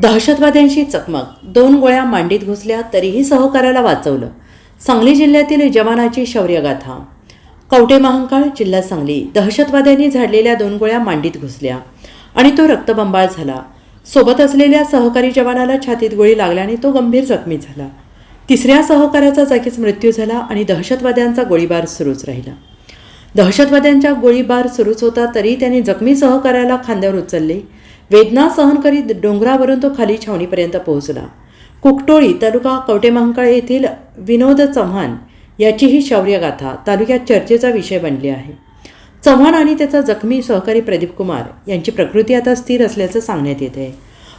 दहशतवाद्यांशी चकमक. दोन गोळ्या मांडीत घुसल्या तरीही सहकार्याला वाचवलं. सांगली जिल्ह्यातील जवानाची शौर्यगाथा. कवटे महांकाळ जिल्हा सांगली. दहशतवाद्यांनी झाडलेल्या दोन गोळ्या मांडीत घुसल्या आणि तो रक्तबंबाळ झाला. सोबत असलेल्या सहकारी जवानाला छातीत गोळी लागल्याने तो गंभीर जखमी झाला. तिसऱ्या सहकार्याचा जागीच मृत्यू झाला आणि दहशतवाद्यांचा गोळीबार सुरूच राहिला. दहशतवाद्यांच्या गोळीबार सुरूच होता तरी त्यांनी जखमी सहकाऱ्याला खांद्यावर उचलले. वेदना सहन करीत डोंगरावरून तो खाली छावणीपर्यंत पोहोचला. कुकटोळी तालुका कवटेमहांकाळ येथील विनोद चव्हाण याचीही शौर्यगाथा तालुक्यात चर्चेचा विषय बनली आहे. चव्हाण आणि त्याचा जखमी सहकारी प्रदीप कुमार यांची प्रकृती आता स्थिर असल्याचं सांगण्यात येत. आहे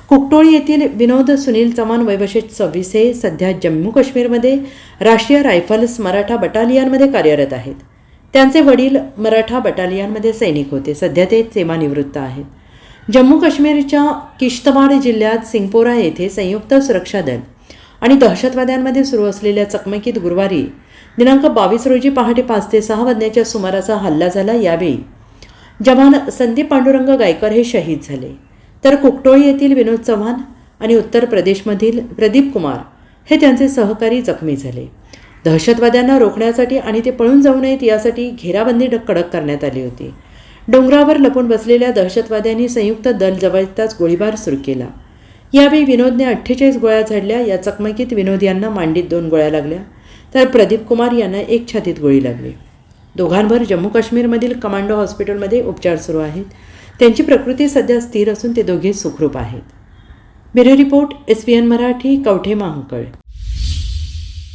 कुकटोळी येथील विनोद सुनील चव्हाण वयवशे सव्वीस हे सध्या जम्मू काश्मीरमध्ये राष्ट्रीय रायफल्स मराठा बटालियनमध्ये कार्यरत आहेत. त्यांचे वडील मराठा बटालियनमध्ये सैनिक होते. सध्या ते सेवानिवृत्त आहेत. जम्मू काश्मीरच्या किश्तवाड जिल्ह्यात सिंगपोरा येथे संयुक्त सुरक्षा दल आणि दहशतवाद्यांमध्ये सुरू असलेल्या चकमकीत गुरुवारी दिनांक बावीस रोजी पहाटे पाच ते सहा वाजण्याच्या सुमाराचा हल्ला झाला. यावेळी जवान संदीप पांडुरंग गायकर हे शहीद झाले. तर कुकटोळी येथील विनोद चव्हाण आणि उत्तर प्रदेशमधील प्रदीप कुमार हे त्यांचे सहकारी जखमी झाले. दहशतवाद्यांना रोखण्यासाठी आणि ते पळून जाऊ नयेत यासाठी घेराबंदी कडक करण्यात आली होती. डोंगरावर लपून बसलेल्या दहशतवाद्यांनी संयुक्त दल जवळताच गोळीबार सुरू केला. यावेळी विनोदने अठ्ठेचाळीस गोळ्या झाडल्या या चकमकीत विनोद यांना मांडीत दोन गोळ्या लागल्या. तर प्रदीप कुमार यांना एक छातीत गोळी लागली. दोघांवर जम्मू काश्मीरमधील कमांडो हॉस्पिटलमध्ये उपचार सुरू आहेत. त्यांची प्रकृती सध्या स्थिर असून ते दोघे सुखरूप आहेत. Bureau report S P N Marathi Kavathe Mahankal